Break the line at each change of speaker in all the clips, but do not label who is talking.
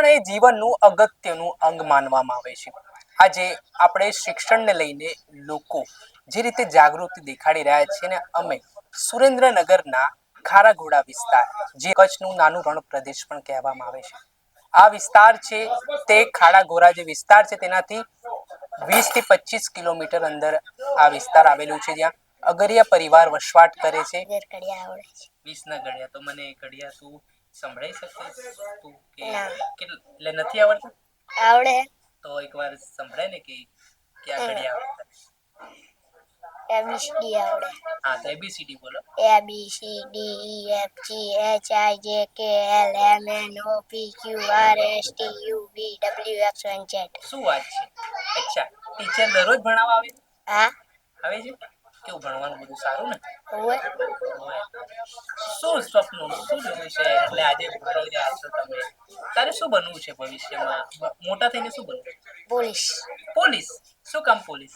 શિક્ષણ એ જીવનનું અગત્યનું અંગ માનવામાં આવે છે. આજે આપણે શિક્ષણને લઈને લોકો જે રીતે જાગૃતિ દેખાડી રહ્યા છે ને અમે સુરેન્દ્રનગરના ખારાઘોડા વિસ્તાર જે કચ્છનું નાનું રણ પ્રદેશ પણ કહેવામાં આવે છે. આ વિસ્તાર છે તે ખાડાગોરા જે વિસ્તાર છે તેનાથી વીસથી પચીસ કિલોમીટર અંદર આ વિસ્તાર આવેલું છે જ્યાં અગરિયા પરિવાર વસવાટ કરે છે. વીસ ના ઘડિયા તો મને ઘડિયા તું સંભળાઈ શકે તું કે
ના.
કે એટલે નથી આવડતું?
આવડે.
તો એકવાર સંભળાય ને કે ક્યાં ઘડિયા આવડતા
એબીસીડી આવડે.
હા તો એબીસીડી બોલો.
A B C D E F G H I J K L M N O P Q R S T U V W X Y Z.
શું વાત છે? અચ્છા ટીચર દરરોજ ભણાવવા આવે? છે?
હા?
આવે છે? કેવું ભણવાનું બધું સારું ને. શું સ્વપ્ન? શું જોવું છે? એટલે આજે ભણી રહ્યા છો તમે. તારે શું બનવું છે ભવિષ્યમાં? મોટા થઈને શું બનવું
પોલીસ.
પોલીસ? શું કામ પોલીસ?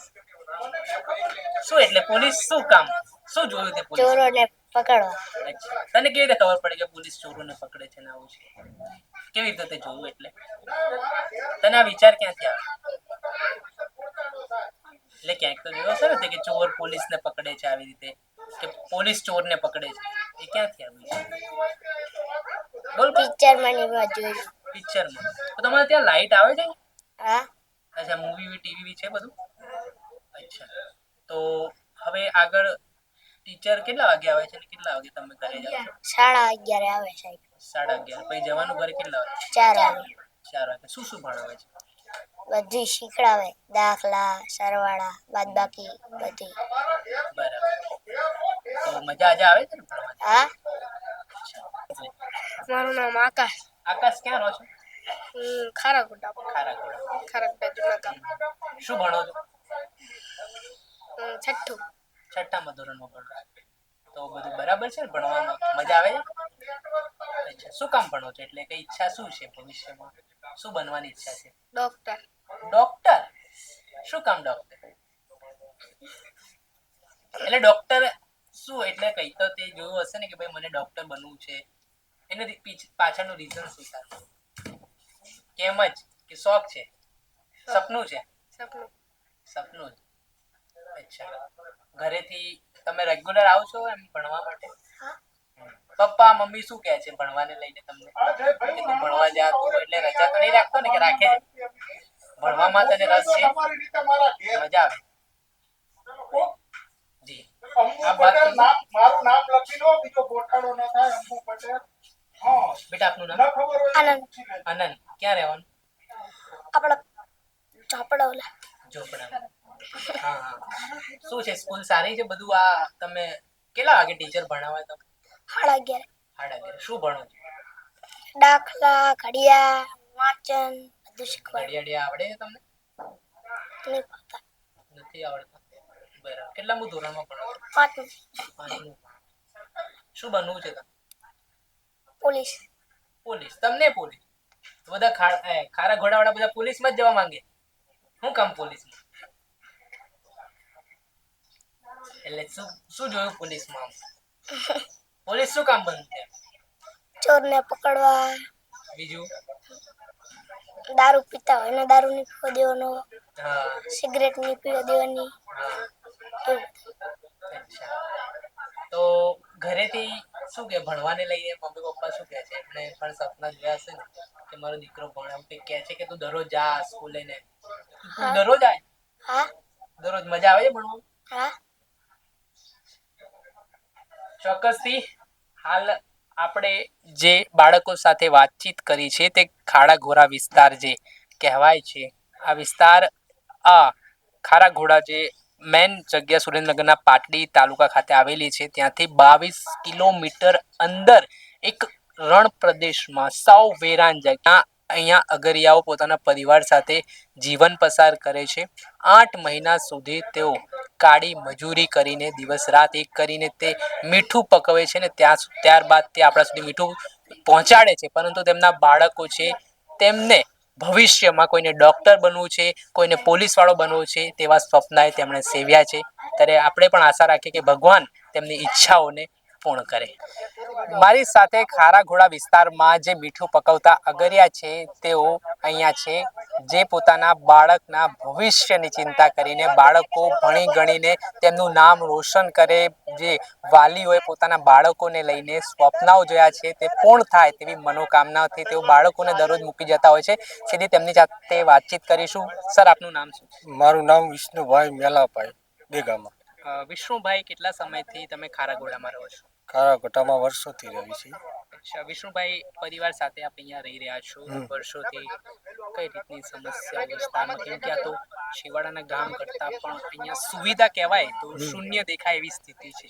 શું એટલે પોલીસ શું કામ? શું જોયું તે પોલીસ?
ચોરોને પકડવા.
તને કેવી રીતે ખબર પડે કે પોલીસ ચોરોને પકડે છે ને આવું છે? કેવી રીતે તે જોયું એટલે? તને આ વિચાર ક્યાંથી આવ્યો એટલે ક્યાંક તો જોયો છે ને કે ચોર પોલીસને પકડે છે આવી રીતે. કે પોલીસ ચોરને પકડે છે. એ ક્યાંથી આવ્યું છે? બોલ
પિક્ચરમાં ની વાત જોઈ.
પિક્ચરમાં. તો તમારે ત્યાં લાઈટ આવે છે?
હા.
અચ્છા મૂવી ટીવી છે બધું? અચ્છા. તો હવે આગળ ટીચર કેટલા વાગે આવે છે ને કેટલા વાગે તમે ઘરે જાઓ
સાડા અગિયારે આવે સાહેબ
સાડા અગિયાર. પછી જવાનું ઘરે કેટલા વાગે?
ચાર વાગે.
ચાર વાગે. શું શું ભણાવે છે?
બધું શીખડાવે. દાખલા સરવાળા બાદબાકી બધી
બરાબર. મજા આજે આવે છે
હા? મારું નામ આકાશ.
આકાશ ક્યાં રહો છો?
ખારાગુડા.
ખારાગુડા.
ખારાગુડા જુનાગઢ
શું ભણો છો?
છઠ્ઠું.
છઠ્ઠામાં ધોરણમાં ભણો તો બધું બરાબર છે ને ભણવામાં? મજા આવે? છે અચ્છા. શું કામ ભણો છો? એટલે કઈ ઈચ્છા શું છે ભવિષ્યમાં? શું બનવાની ઈચ્છા છે?
ડોક્ટર.
ડોક્ટર? શું કામ ડોક્ટર? એટલે ડોક્ટર શું એટલે કઈ તો તે જોયું હશે ને કે ભાઈ મને ડોક્ટર બનવું છે. એને પાછળનું રીઝન શું થાય? કેમ જ કે શોખ છે. સપનું છે.
સપનું.
સપનું અચ્છા. ઘરેથી તમે રેગ્યુલર આવો છો એમ ભણવા માટે? પપ્પા મમ્મી શું કહે છે ભણવાને લઈને તમને? ભણવા જા એટલે રજા તો નહીં રાખતો ને કે રાખે? ભણવામાં તને રસ છે. મજા આવે. જી. આ વાત
પટેલ નામ મારું નામ લખી દો બીજો ગોટાળો ન થાય અંબુ પટેલ.
બેટા આપનું નામ?
ખબર હોય તો
આનંદ.
આનંદ ક્યાં રહેવાનું?
આપણા ચોપડા ઓલા
ઝોપડામાં. હા હા. શું છે સ્કૂલ સારી છે બધું? આ તમે કેટલા વાગે ટીચર ભણાવે તમે?
સાડા અગિયાર.
સાડા અગિયાર. શું ભણો છો?
દાખલા ઘડિયા વાંચન. બધું શીખવાડે
ઘડિયાળી આવડે છે તમને?
નહીં પતા
નથી આવડતા? બરાબર. કેટલામું ધોરણમાં ભણો
પાંચમું.
પાંચમું શું બનવું છે તમને
પોલીસ.
પોલીસ. તમને પોલીસ. બધા ખારા ઘોડાવાળા બધા પોલીસમાં જ જવા માંગે. હું કામ પોલીસમાં? એટલે શું શું જોયું પોલીસમાં માં પોલીસ શું કામ બનવું છે?
ચોરને પકડવા.
બીજું?
દારૂ પીતા હોય ને દારૂ નહીં પીવા દેવાનો સિગરેટ નહીં પીવા દેવાની
તો ઘરેથી શું કે ભણવાને લઈને મમ્મી પપ્પા શું કહે છે? એમણે પણ સપના જોયા હશે ને કે મારો દીકરો ભણે. એમ કંઈક કહે છે કે તું દરરોજ જા સ્કૂલે ને. તું દરરોજ આય?
હા.
દરરોજ મજા આવે છે ભણવામાં?
હા.
ચોક્કસથી. હાલ આપણે જે બાળકો સાથે વાતચીત કરી છે તે ખાડા ઘોડા વિસ્તાર જે કહેવાય છે, આ વિસ્તાર, આ ખારા ઘોડા જે મેન જગ્યા સુરેન્દ્રનગરના પાટડી તાલુકા ખાતે આવેલી છે, ત્યાંથી બાવીસ કિલોમીટર અંદર એક રણ પ્રદેશમાં સાવ વેરાન જગ્યા અહીંયા અગરિયાઓ પોતાના પરિવાર સાથે જીવન પસાર કરે છે. આઠ મહિના સુધી તેઓ કાળી મજૂરી કરીને દિવસ રાત એક કરીને તે મીઠું પકવે છે ને ત્યાં ત્યારબાદ તે આપણા સુધી મીઠું પહોંચાડે છે. પરંતુ તેમના બાળકો છે, તેમને ભવિષ્યમાં કોઈને ડૉક્ટર બનવું છે, કોઈને પોલીસવાળો બનવું છે, તેવા સ્વપ્નાએ તેમણે સેવ્યા છે. ત્યારે આપણે પણ આશા રાખીએ કે ભગવાન તેમની ઈચ્છાઓને પૂર્ણ કરે. મારી સાથે ખારા ઘોડા વિસ્તારમાં જે મીઠું પકવતા અગરિયા છે તેઓ અહીંયા છે જે પોતાના બાળકના ભવિષ્યની ચિંતા કરીને બાળકો ભણી ગણીને તેમનું નામ રોશન કરે. જે વાલીઓએ પોતાના બાળકોને લઈને સ્વપ્નાઓ જોયા છે તે પૂર્ણ થાય તેવી મનોકામનાથી તેઓ બાળકોને દરરોજ મૂકી જતા હોય છે. સીધી તેમની સાથે વાતચીત કરીશું. સર આપનું નામ શું?
મારું નામ વિષ્ણુભાઈ મેલાભાઈ દેગામાં
વિષ્ણુભાઈ કેટલા સમયથી તમે ખારાગોડામાં રહો છો?
ખારા ઘટામાં વર્ષોથી રહી છે.
અચ્છા વિષ્ણુભાઈ પરિવાર સાથે આપ અહીંયા રહી રહ્યા છો. વર્ષોથી કઈ રીતની સમસ્યા વિસ્તારમાં કેમ કે આ તો શિવાડાના ગામ કરતા પણ અહીંયા સુવિધા કહેવાય તો શૂન્ય દેખાય એવી સ્થિતિ છે.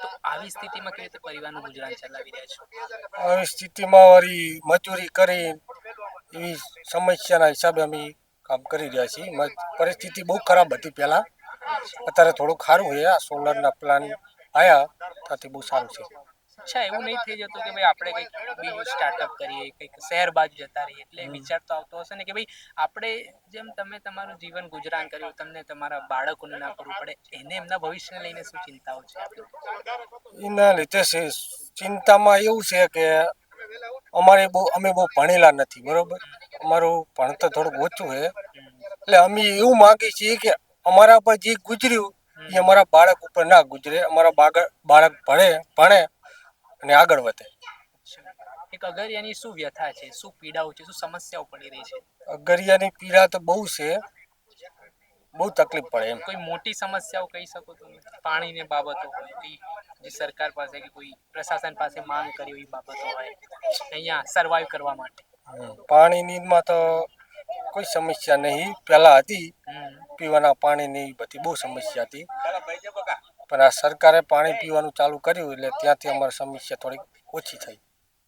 તો આવી સ્થિતિમાં કેવી રીતે પરિવારનું ગુજરાન ચલાવી રહ્યા છો?
આવી સ્થિતિમાં વળી મજૂરી કરી એવી સમસ્યાના હિસાબે અમે કામ કરી રહ્યા છીએ. પરિસ્થિતિ બહુ ખરાબ હતી પહેલાં. અત્યારે થોડુંક સારું છે. આ સોલરના પ્લાન આવ્યા ત્યાંથી બહુ સારું છે.
અચ્છા એવું નહીં થઈ જતું કે ભાઈ આપણે કંઈક બીજું સ્ટાર્ટઅપ કરીએ કંઈક શહેર બાજુ જતા રહીએ એટલે. વિચાર તો આવતો હશે ને કે ભાઈ આપણે જેમ તમે તમારું જીવન ગુજરાન કર્યું તમને તમારા બાળકોને ના કરવું પડે એને એમના ભવિષ્યને લઈને શું ચિંતાઓ છે
એના લીધે છે ચિંતામાં એવું છે કે અમારે બહુ અમે બહુ ભણેલા નથી બરોબર? અમારું ભણતર થોડુંક ઓછું છે. એટલે અમે એવું માગીએ છીએ કે અમારા પર જે ગુજર્યું એ અમારા બાળક ઉપર ના ગુજરે અમારા બાળક ભણે ભણે અને આગળ વધે.
એક અગરિયાની શું વ્યથા છે? શું પીડાઓ છે? શું સમસ્યાઓ પડી રહી છે?
અગરિયાની પીડા તો બહુ છે. બહુ તકલીફ પડે એમ.
કોઈ મોટી સમસ્યાઓ કહી શકો તમે? પાણીની બાબતો હોય જે સરકાર પાસે કે કોઈ પ્રશાસન પાસે માંગ કરી હોય બાબતો હોય અહીંયા સર્વાઈવ કરવા માટે.
પાણીની માં તો કોઈ સમસ્યા નહીં. પહેલા હતી. પીવાના પાણીની બધી બહુ સમસ્યા હતી. પણ આ સરકારે પાણી પીવાનું ચાલુ કર્યું એટલે ત્યાંથી અમારી સમસ્યા થોડીક ઓછી થઈ.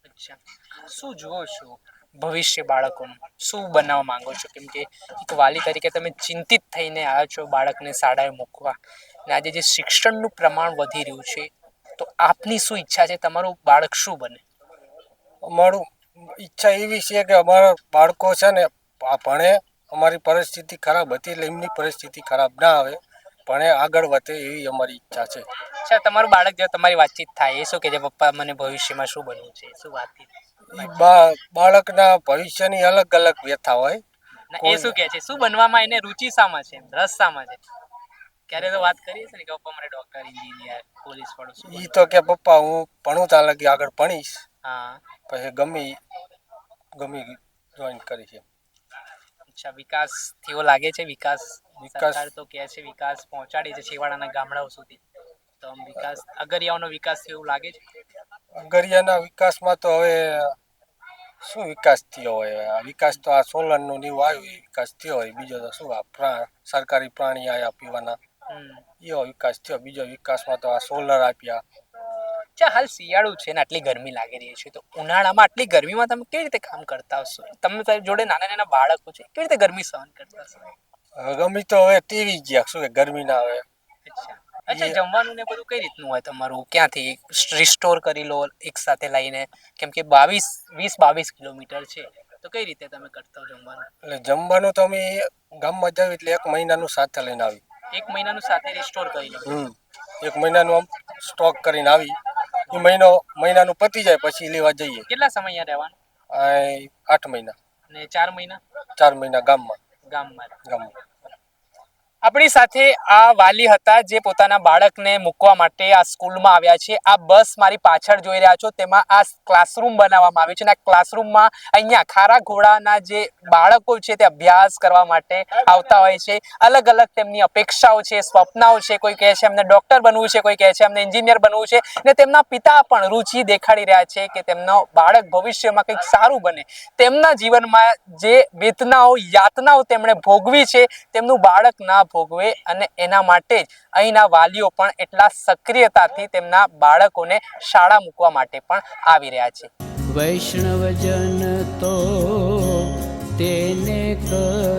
અચ્છા. શું જુઓ છો ભવિષ્ય બાળકોનું? શું બનાવવા માંગો છો? કેમ કે એક વાલી તરીકે તમે ચિંતિત થઈને આવ્યા છો બાળકને શાળાએ મૂકવા. અને આજે જે શિક્ષણનું પ્રમાણ વધી રહ્યું છે તો આપની શું ઈચ્છા છે? તમારું બાળક શું બને?
અમારું ઈચ્છા એવી છે કે અમારા બાળકો છે ને ભણે અમારી પરિસ્થિતિ ખરાબ હતી એટલે એમની પરિસ્થિતિ ખરાબ ના આવે ભણે આગળ વધે એવી અમારી ઈચ્છા છે.
અચ્છા તમારું બાળક જો તમારી વાતચીત થાય એ શું કે છે? પપ્પા મને ભવિષ્યમાં શું બનવું છે? શું વાતચીત
એ બાળકના ભવિષ્યની અલગ અલગ વ્યથા હોય.
એ શું કે છે? શું બનવામાં એને રુચિ શામાં છે? રસ શામાં છે? ક્યારે તો વાત કરીએ છે ને કે પપ્પા મને ડોક્ટર એન્જિનિયર પોલીસ શું
એ તો કે પપ્પા હું ભણું ત્યાં લગી આગળ ભણીશ.
હા.
પછી ગમી ગમી જોઈન કરી છે.
અચ્છા વિકાસ થયો લાગે છે? વિકાસ સરકાર તો કહે છે વિકાસ પહોંચાડી છે છેવાડાના ગામડાઓ સુધી. તો વિકાસ અગરિયાઓનો વિકાસ થયો લાગે છે?
અગરિયાના વિકાસમાં તો હવે શું વિકાસ થયો હોય? વિકાસ તો આ સોલરનું નું એવું આવ્યું એ વિકાસ થયો હોય. બીજો તો શું આ સરકારી પ્રાણી આયા પીવાના. એવો વિકાસ થયો. બીજો વિકાસમાં તો આ સોલર આપ્યા.
અચ્છા હાલ શિયાળું છે ને આટલી ગરમી લાગી રહી છે તો ઉનાળામાં આટલી ગરમીમાં તમે કેવી રીતે કામ કરતા હશો? તમે તારી જોડે નાના નાના બાળકો છે કેવી રીતે ગરમી સહન કરતા હશો?
ગમી તો હવે ટીવી ગયા શું કે ગરમી ના આવે.
અચ્છા. જમવાનું ને બધું કઈ રીતનું હોય તમારું? ક્યાંથી રિસ્ટોર કરી લો એક સાથે લઈને? કેમ કે બાવીસ વીસ બાવીસ કિલોમીટર છે તો કઈ રીતે તમે કરતા જમવાનું?
એટલે જમવાનું તો અમે ગામમાં જાવ એટલે એક મહિનાનું સાથે લઈને આવી.
એક મહિનાનું સાથે રિસ્ટોર કરી લો.
એક મહિનાનું આમ સ્ટોક કરીને આવી. એ મહિનો મહિનાનું પતી જાય પછી લેવા જઈએ.
કેટલા સમય અહીંયા રહેવાનું?
આઠ મહિના.
ને ચાર મહિના?
ચાર મહિના ગામમાં.
ગામમાં.
ગામમાં.
આપણી સાથે આ વાલી હતા જે પોતાના બાળકને મૂકવા માટે આ સ્કૂલમાં આવ્યા છે. આ બસ મારી પાછળ જોઈ રહ્યા છો. તેમાં આ ક્લાસરૂમ બનાવવામાં આવ્યું છે અને આ ક્લાસરૂમમાં અહીંયા ખારા ઘોડાના જે બાળકો છે તે અભ્યાસ કરવા માટે આવતા હોય છે. અલગ અલગ તેમની અપેક્ષાઓ છે, સ્વપ્નાઓ છે. કોઈ કહે છે એમને ડોક્ટર બનવું છે, કોઈ કહે છે એમને એન્જિનિયર બનવું છે અને તેમના પિતા પણ રુચિ દેખાડી રહ્યા છે કે તેમનો બાળક ભવિષ્યમાં કંઈક સારું બને. તેમના જીવનમાં જે વેદનાઓ, યાતનાઓ તેમણે ભોગવી છે, તેમનું બાળક ના ભોગવે અને એના માટે જ અહીંના વાલીઓ પણ એટલા સક્રિયતાથી તેમના બાળકોને શાળા મૂકવા માટે પણ આવી રહ્યા છે.
વૈષ્ણવજન તો તેને પરા